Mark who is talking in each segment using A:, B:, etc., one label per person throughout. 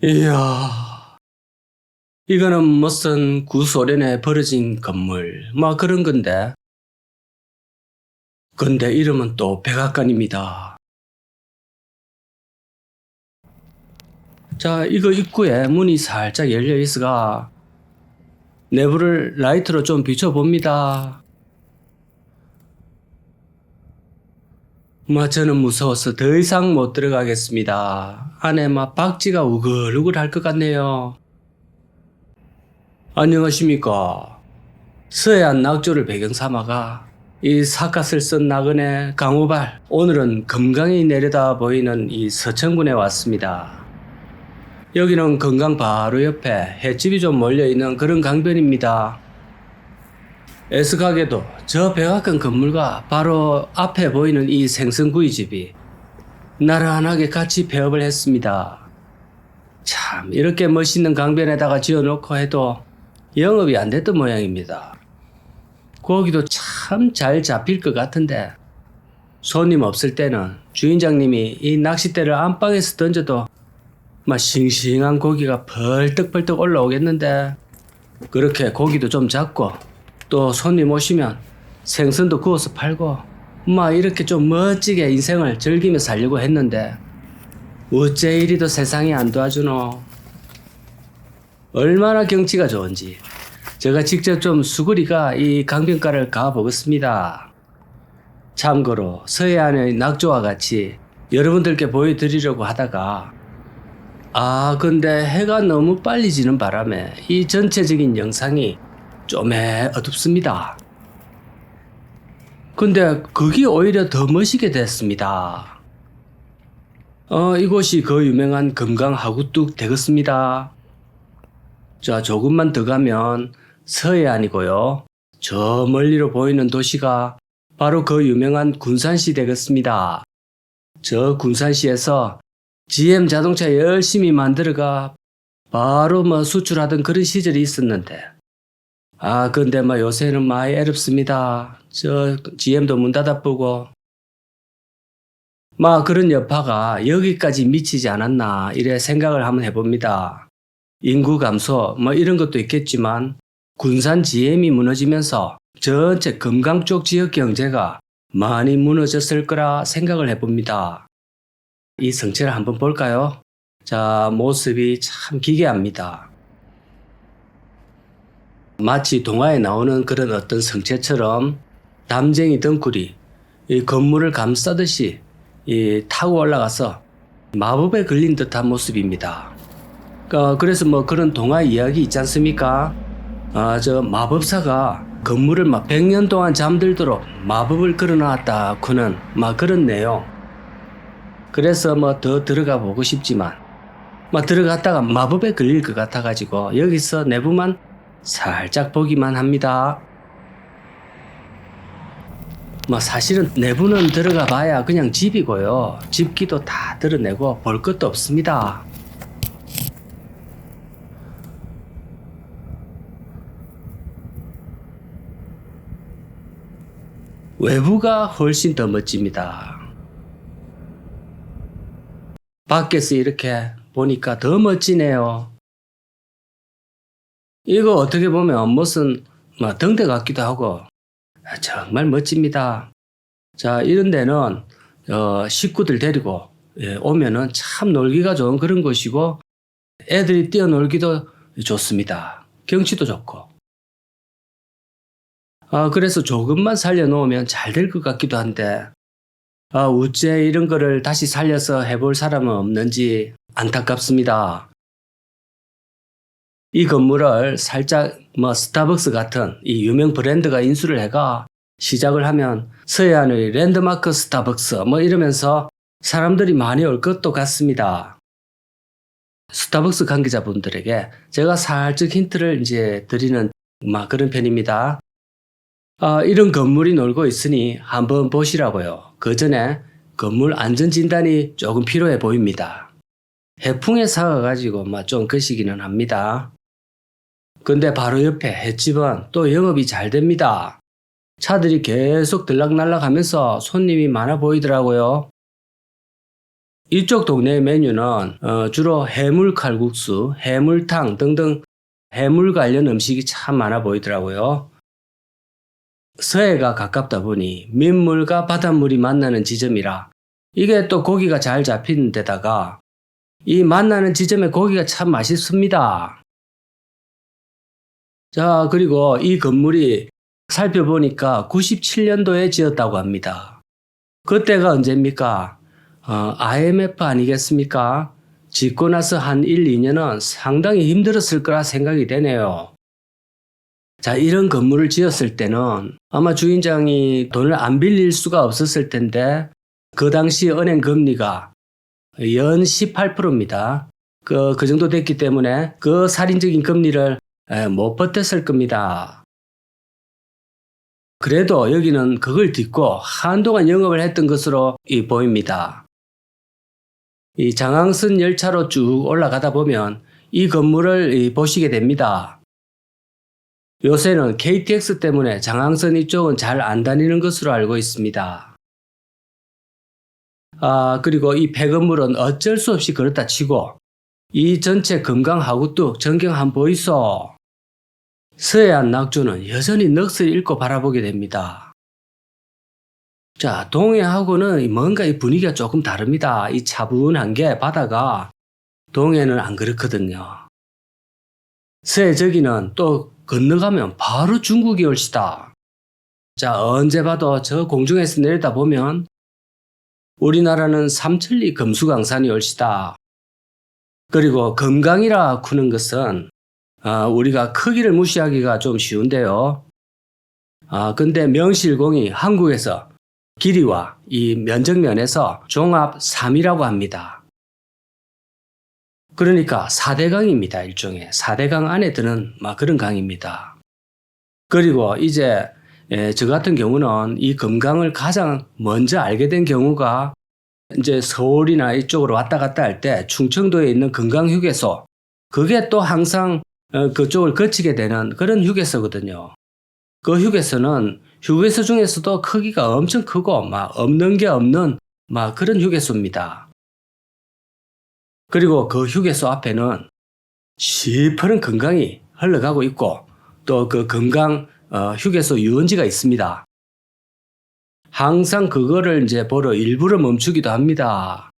A: 이야, 이거는 무슨 구소련에 벌어진 건물, 뭐 그런 건데. 근데 이름은 또 백악관입니다. 자, 이거 입구에 문이 살짝 열려 있어가 내부를 라이트로 좀 비춰봅니다. 뭐 저는 무서워서 더 이상 못 들어가겠습니다. 안에 막 박쥐가 우글우글 할 것 같네요. 안녕하십니까. 서해안 낙조를 배경 삼아가 이 사갓을 쓴 나그네 강우발 오늘은 금강이 내려다 보이는 이 서천군에 왔습니다. 여기는 금강 바로 옆에 횟집이 좀 몰려있는 그런 강변입니다. 애석하게도 저 백악관 건물과 바로 앞에 보이는 이 생선구이집이 나란하게 같이 폐업을 했습니다. 참 이렇게 멋있는 강변에다가 지어놓고 해도 영업이 안 됐던 모양입니다. 고기도 참 잘 잡힐 것 같은데 손님 없을 때는 주인장님이 이 낚싯대를 안방에서 던져도 막 싱싱한 고기가 벌떡벌떡 올라오겠는데 그렇게 고기도 좀 잡고 또 손님 오시면 생선도 구워서 팔고 막 이렇게 좀 멋지게 인생을 즐기며 살려고 했는데 어째 이리도 세상이 안 도와주노 얼마나 경치가 좋은지 제가 직접 좀 수구리가 이 강변가를 가보겠습니다. 참고로 서해안의 낙조와 같이 여러분들께 보여드리려고 하다가 아 근데 해가 너무 빨리 지는 바람에 이 전체적인 영상이 좀에 어둡습니다. 근데 그게 오히려 더 멋있게 됐습니다. 어, 이곳이 그 유명한 금강 하구뚝 되겠습니다. 자, 조금만 더 가면 서해안이고요. 저 멀리로 보이는 도시가 바로 그 유명한 군산시 되겠습니다. 저 군산시에서 GM 자동차 열심히 만들어가 바로 뭐 수출하던 그런 시절이 있었는데 아 근데 뭐 요새는 많이 애롭습니다. 저 GM도 문 닫아보고 막 그런 여파가 여기까지 미치지 않았나 이래 생각을 한번 해봅니다. 인구 감소 뭐 이런 것도 있겠지만 군산 GM이 무너지면서 전체 금강 쪽 지역 경제가 많이 무너졌을 거라 생각을 해봅니다. 이 성체를 한번 볼까요? 자, 모습이 참 기괴합니다. 마치 동화에 나오는 그런 어떤 성체처럼 담쟁이 덩굴이 이 건물을 감싸듯이 이 타고 올라가서 마법에 걸린 듯한 모습입니다. 어, 그래서 뭐 그런 동화 이야기 있지 않습니까? 아, 저 마법사가 건물을 막 100년 동안 잠들도록 마법을 걸어놨다고는 막 내용. 그래서 뭐 더 들어가 보고 싶지만 막 들어갔다가 마법에 걸릴 것 같아가지고 여기서 내부만 살짝 보기만 합니다. 뭐 사실은 내부는 들어가 봐야 그냥 집이고요. 집기도 다 드러내고 볼 것도 없습니다. 외부가 훨씬 더 멋집니다. 밖에서 이렇게 보니까 더 멋지네요. 이거 어떻게 보면 무슨 뭐 등대 같기도 하고 아, 정말 멋집니다. 자 이런 데는 어, 식구들 데리고 예, 오면은 참 놀기가 좋은 그런 곳이고 애들이 뛰어놀기도 좋습니다. 경치도 좋고. 아, 그래서 조금만 살려놓으면 잘 될 것 같기도 한데, 아, 우째 이런 거를 다시 살려서 해볼 사람은 없는지 안타깝습니다. 이 건물을 살짝 뭐 스타벅스 같은 이 유명 브랜드가 인수를 해가 시작을 하면 서해안의 랜드마크 스타벅스 뭐 이러면서 사람들이 많이 올 것도 같습니다. 스타벅스 관계자분들에게 제가 살짝 힌트를 이제 드리는 막 그런 편입니다. 아, 이런 건물이 놀고 있으니 한번 보시라고요. 그 전에 건물 안전 진단이 조금 필요해 보입니다. 해풍에 사가가지고 좀 거시기는 합니다. 근데 바로 옆에 횟집은 또 영업이 잘 됩니다. 차들이 계속 들락날락 하면서 손님이 많아 보이더라고요. 이쪽 동네 메뉴는 어, 주로 해물 칼국수, 해물탕 등등 해물 관련 음식이 참 많아 보이더라고요. 서해가 가깝다 보니 민물과 바닷물이 만나는 지점이라 이게 또 고기가 잘 잡히는 데다가 이 만나는 지점의 고기가 참 맛있습니다. 자, 그리고 이 건물이 살펴보니까 97년도에 지었다고 합니다. 그때가 언제입니까? 어, IMF 아니겠습니까? 짓고 나서 한 1, 2년은 상당히 힘들었을 거라 생각이 되네요. 자, 이런 건물을 지었을 때는 아마 주인장이 돈을 안 빌릴 수가 없었을 텐데 그 당시 은행 금리가 연 18%입니다. 그, 그 정도 됐기 때문에 그 살인적인 금리를 에, 못 버텼을 겁니다. 그래도 여기는 그걸 딛고 한동안 영업을 했던 것으로 이 보입니다. 이 장항선 열차로 쭉 올라가다 보면 이 건물을 이 보시게 됩니다. 요새는 KTX 때문에 장항선 이쪽은 잘 안 다니는 것으로 알고 있습니다. 아, 그리고 이 폐건물은 어쩔 수 없이 그렇다 치고 이 전체 금강하구뚝 전경 한 보이소. 서해안 낙조는 여전히 넋을 잃고 바라보게 됩니다. 자, 동해하고는 뭔가 이 분위기가 조금 다릅니다. 이 차분한 게 바다가 동해는 안 그렇거든요. 서해 저기는 또 건너가면 바로 중국이 올시다. 자, 언제 봐도 저 공중에서 내려다 보면 우리나라는 삼천리 금수강산이 올시다. 그리고 금강이라 쿠는 것은 아, 우리가 크기를 무시하기가 좀 쉬운데요. 아, 근데 명실공히 한국에서 길이와 이 면적면에서 종합 3위라고 합니다. 그러니까 4대강입니다. 일종의 4대강 안에 드는 막 그런 강입니다. 그리고 이제 예, 저 같은 경우는 이 금강을 가장 먼저 알게 된 경우가 이제 서울이나 이쪽으로 왔다 갔다 할 때 충청도에 있는 금강휴게소 그게 또 항상 어, 그쪽을 거치게 되는 그런 휴게소거든요. 그 휴게소는 휴게소 중에서도 크기가 엄청 크고 막 없는 게 없는 막 그런 휴게소입니다. 그리고 그 휴게소 앞에는 시퍼런 금강이 흘러가고 있고 또 그 금강 어, 휴게소 유원지가 있습니다. 항상 그거를 이제 보러 일부러 멈추기도 합니다.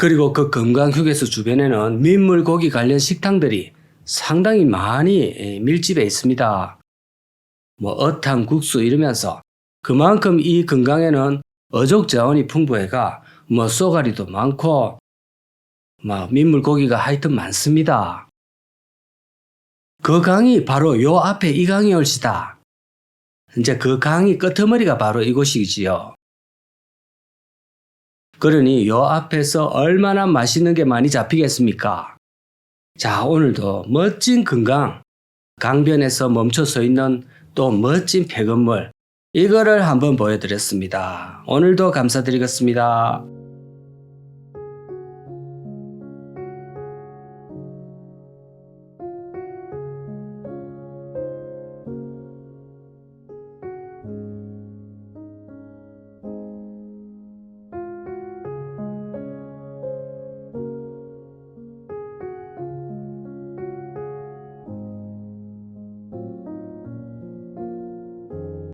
A: 그리고 그 금강 휴게소 주변에는 민물 고기 관련 식당들이 상당히 많이 예, 밀집해 있습니다. 뭐 어탕, 국수 이러면서 그만큼 이 금강에는 어족 자원이 풍부해가 뭐 쏘가리도 많고 막 민물 고기가 하여튼 많습니다. 그 강이 바로 요 앞에 이 강이 올시다. 이제 그 강이 끄트머리가 바로 이곳이지요. 그러니 요 앞에서 얼마나 맛있는 게 많이 잡히겠습니까? 자, 오늘도 멋진 금강, 강변에서 멈춰 서 있는 또 멋진 폐건물, 이거를 한번 보여드렸습니다. 오늘도 감사드리겠습니다.